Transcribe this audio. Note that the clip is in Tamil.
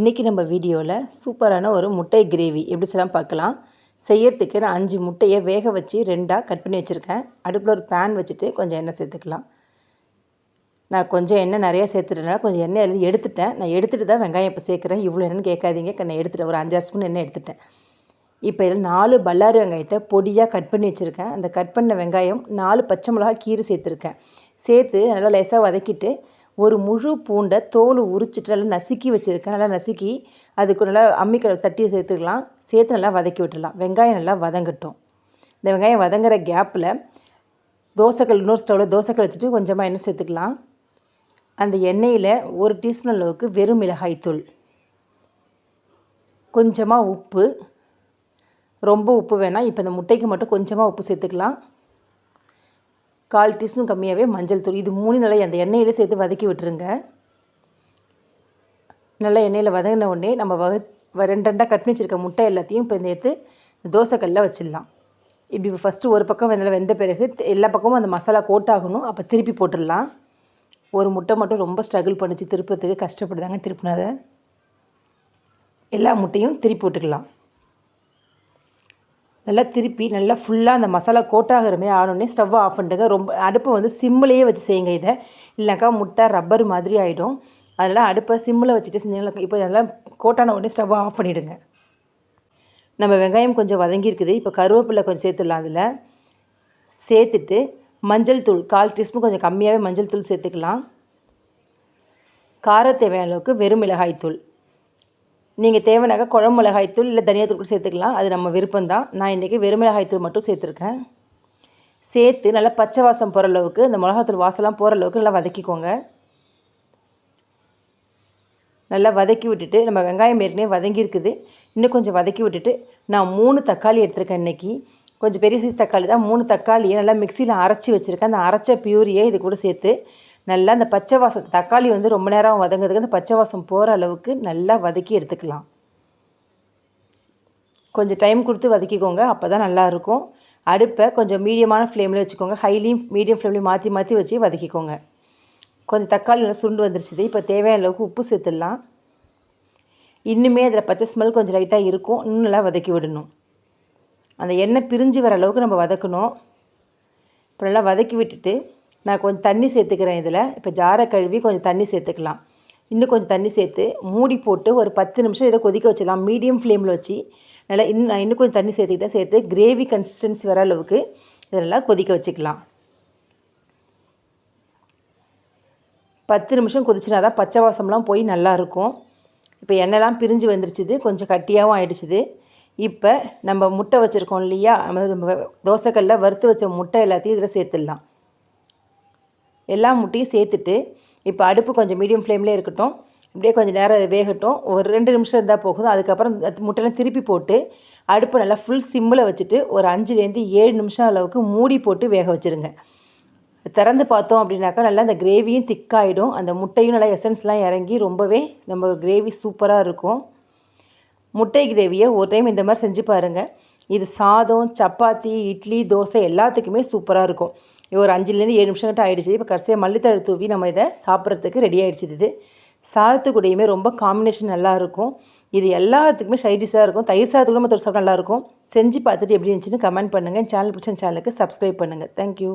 இன்றைக்கி நம்ம வீடியோவில் சூப்பரான ஒரு முட்டை கிரேவி எப்படி சொல்லலாம் பார்க்கலாம். செய்யறதுக்கு நான் அஞ்சு முட்டையை வேக வச்சு ரெண்டாக கட் பண்ணி வச்சுருக்கேன். அடுப்பில் ஒரு பேன் வச்சுட்டு கொஞ்சம் எண்ணெய் சேர்த்துக்கலாம். நான் கொஞ்சம் எண்ணெய் நிறையா சேர்த்துட்டேனால கொஞ்சம் எண்ணெய் எழுதி எடுத்துட்டேன். நான் எடுத்துகிட்டு தான் வெங்காயம் இப்போ சேர்க்குறேன். இவ்வளோ என்னென்னு கேட்காதீங்க. நான் எடுத்துட்டேன் ஒரு அஞ்சாறு ஸ்பூன் எண்ணெய் எடுத்துட்டேன். இப்போ இதில் நாலு பல்லாரி வெங்காயத்தை பொடியாக கட் பண்ணி வச்சுருக்கேன். அந்த கட் பண்ண வெங்காயம் நாலு பச்சை மிளகா கீரை சேர்த்துருக்கேன். சேர்த்து நல்லா லேசாக வதக்கிட்டு ஒரு முழு பூண்டை தோல் உரிச்சிட்டு நல்லா நசுக்கி வச்சுருக்கேன். நல்லா நசுக்கி அதுக்கு நல்லா அம்மிக்கடை தட்டி சேர்த்துக்கலாம். சேர்த்து நல்லா வதக்கி விட்டுடலாம். வெங்காயம் நல்லா வதங்கட்டும். இந்த வெங்காயம் வதங்குற கேப்பில் தோசைக்கல் இன்னொரு ஸ்டவ்வில் தோசைக்கல் வச்சுட்டு கொஞ்சமாக எண்ணெய் சேர்த்துக்கலாம். அந்த எண்ணெயில் ஒரு டீஸ்பூன் அளவுக்கு வெறும் மிளகாய்த்தூள் கொஞ்சமாக உப்பு. ரொம்ப உப்பு வேணாம். இப்போ இந்த முட்டைக்கு மட்டும் கொஞ்சமாக உப்பு சேர்த்துக்கலாம். கால் டீஸ்பூன் கம்மியாகவே மஞ்சள் தூள். இது மூணு நல்லா அந்த எண்ணெயிலே சேர்த்து வதக்கி விட்டுருங்க. நல்லா எண்ணெயில் வதங்கின உடனே நம்ம வக ரெண்டு ரெண்டாக கட் பண்ணி வச்சுருக்க முட்டை எல்லாத்தையும் இப்போ இந்த எடுத்து தோசைக்கல்லில் வச்சிடலாம். இப்படி ஃபஸ்ட்டு ஒரு பக்கம் நல்லா வெந்த பிறகு எல்லா பக்கமும் அந்த மசாலா கோட் ஆகணும் அப்போ திருப்பி போட்டுடலாம். ஒரு முட்டை மட்டும் ரொம்ப ஸ்ட்ரகிள் பண்ணிச்சு திருப்பத்துக்கு. கஷ்டப்படுதாங்க திருப்பினதை. எல்லா முட்டையும் திருப்பி விட்டுக்கலாம் நல்லா திருப்பி நல்லா ஃபுல்லாக அந்த மசாலா கோட்டாகிறமே மாதிரி ஆனோடனே ஸ்டவ்வை ஆஃப் பண்ணிட்டுங்க ரொம்ப அடுப்பை வந்து சிம்மிலேயே வச்சு செய்யுங்க இதை. இல்லைனாக்கா முட்டை ரப்பர் மாதிரி ஆகிடும் அதனால் அடுப்பை சிம்மில் வச்சுட்டு செஞ்சீங்கன்னா இப்போ நல்லா கோட்டான உடனே ஸ்டவ்வை ஆஃப் பண்ணிவிடுங்க நம்ம வெங்காயம் கொஞ்சம் வதங்கியிருக்குது. இப்போ கருவேப்பிலை கொஞ்சம் சேர்த்துடலாம் அதில். சேர்த்துட்டு மஞ்சள் தூள் கால் டீஸ்பூன் கொஞ்சம் கம்மியாகவே மஞ்சள் தூள் சேர்த்துக்கலாம். கார தேவையான அளவுக்கு வெறும் மிளகாய் தூள். நீங்கள் தேவைனாக்க குழம்பு மிளகாய்த்தூள் இல்லை தனியாத்தூள் கூட சேர்த்துக்கலாம். அது நம்ம விருப்பம் தான் நான் இன்றைக்கி வெறுமிளகாய்த்தூள் மட்டும் சேர்த்துருக்கேன். சேர்த்து நல்லா பச்சை வாசம் போகிற அளவுக்கு இந்த மிளகாத்தூள் வாசலாம் போகிற அளவுக்கு நல்லா வதக்கிக்கோங்க. நல்லா வதக்கி விட்டுட்டு நம்ம வெங்காயம் ஏற்கனவே வதங்கியிருக்குது இன்னும் கொஞ்சம் வதக்கி விட்டுட்டு நான் மூணு தக்காளி எடுத்திருக்கேன் இன்றைக்கி கொஞ்சம் பெரிய சைஸ் தக்காளி தான். மூணு தக்காளியை நல்லா மிக்சியில் அரைச்சி வச்சுருக்கேன். அந்த அரைச்ச பியூரியை இது கூட சேர்த்து நல்லா அந்த பச்சை வாசம் தக்காளி வந்து ரொம்ப நேரம் வதங்குறதுக்கு அந்த பச்சை வாசம் போகிற அளவுக்கு நல்லா வதக்கி எடுத்துக்கலாம். கொஞ்சம் டைம் கொடுத்து வதக்கிக்கோங்க அப்போ தான் நல்லாயிருக்கும் அடுப்பை கொஞ்சம் மீடியமான ஃப்ளேமில் வச்சுக்கோங்க. ஹைலியும் மீடியம் ஃப்ளேம்லையும் மாற்றி மாற்றி வச்சு வதக்கிக்கோங்க. கொஞ்சம் தக்காளி நல்லா சுண்டு வந்துருச்சுது. இப்போ தேவையான அளவுக்கு உப்பு சேர்த்துடலாம். இன்னுமே அதில் பச்சை ஸ்மெல் கொஞ்சம் லைட்டாக இருக்கும். இன்னும் நல்லா வதக்கி விடணும். அந்த எண்ணெய் பிரிஞ்சு வர அளவுக்கு நம்ம வதக்கணும். இப்போ நல்லா வதக்கி விட்டுட்டு நான் கொஞ்சம் தண்ணி சேர்த்துக்கிறேன் இதில். இப்போ ஜாரை கழுவி கொஞ்சம் தண்ணி சேர்த்துக்கலாம். இன்னும் கொஞ்சம் தண்ணி சேர்த்து மூடி போட்டு ஒரு பத்து நிமிஷம் இதை கொதிக்க வச்சிடலாம். மீடியம் ஃப்ளேமில் வச்சு நல்லா இன்னும் நான் இன்னும் கொஞ்சம் தண்ணி சேர்த்துக்கிட்டேன். சேர்த்து கிரேவி கன்சிஸ்டன்சி வர அளவுக்கு இதெல்லாம் கொதிக்க வச்சுக்கலாம். பத்து நிமிஷம் கொதிச்சுனா தான் பச்சை வாசம்லாம் போய் நல்லாயிருக்கும் இப்போ எண்ணெய்லாம் பிரிஞ்சு வந்துருச்சுது. கொஞ்சம் கட்டியாகவும் ஆயிடுச்சுது. இப்போ நம்ம முட்டை வச்சுருக்கோம் இல்லையா? நம்ம தோசைக்கல்லில் வறுத்து வச்ச முட்டை எல்லாத்தையும் இதில் சேர்த்துடலாம். எல்லா முட்டையும் சேர்த்துட்டு இப்போ அடுப்பு கொஞ்சம் மீடியம் ஃப்ளேம்லேயே இருக்கட்டும். இப்படியே கொஞ்சம் நேரம் வேகட்டும். ஒரு ரெண்டு நிமிஷம் இருந்தால் போகுதும் அதுக்கப்புறம் முட்டையெல்லாம் திருப்பி போட்டு அடுப்பு நல்லா ஃபுல் சிம்மில் வச்சுட்டு ஒரு அஞ்சுலேருந்து ஏழு நிமிஷம் அளவுக்கு மூடி போட்டு வேக வச்சுருங்க. திறந்து பார்த்தோம் அப்படின்னாக்கா நல்லா அந்த கிரேவியும் திக்காயிடும் அந்த முட்டையும் நல்லா எசன்ஸ்லாம் இறங்கி ரொம்பவே நம்ம கிரேவி சூப்பராக இருக்கும். முட்டை கிரேவியை ஒரு டைம் இந்த மாதிரி செஞ்சு பாருங்கள் இது சாதம் சப்பாத்தி இட்லி தோசை எல்லாத்துக்குமே சூப்பராக இருக்கும். ஒரு அஞ்சுலேருந்து ஏழு நிமிஷம் கிட்ட ஆகிடுச்சு இப்போ கடைசியாக மல்லித்தழை தூவி நம்ம இதை சாப்பிட்றதுக்கு ரெடி ஆகிடுச்சு இது. சாதத்துக்கூடையுமே ரொம்ப காம்பினேஷன் நல்லாயிருக்கும் இது எல்லாத்துக்குமே சைடிஷாக இருக்கும். தயிர் சாதத்துக்குள்ள மற்ற சாப்பிட்டா நல்லாயிருக்கும் செஞ்சு பார்த்துட்டு எப்படி இருந்துச்சுன்னு கமெண்ட் பண்ணுங்கள் சேனல் பிடிச்ச சேனலுக்கு சப்ஸ்கிரைப் பண்ணுங்கள் தேங்க்யூ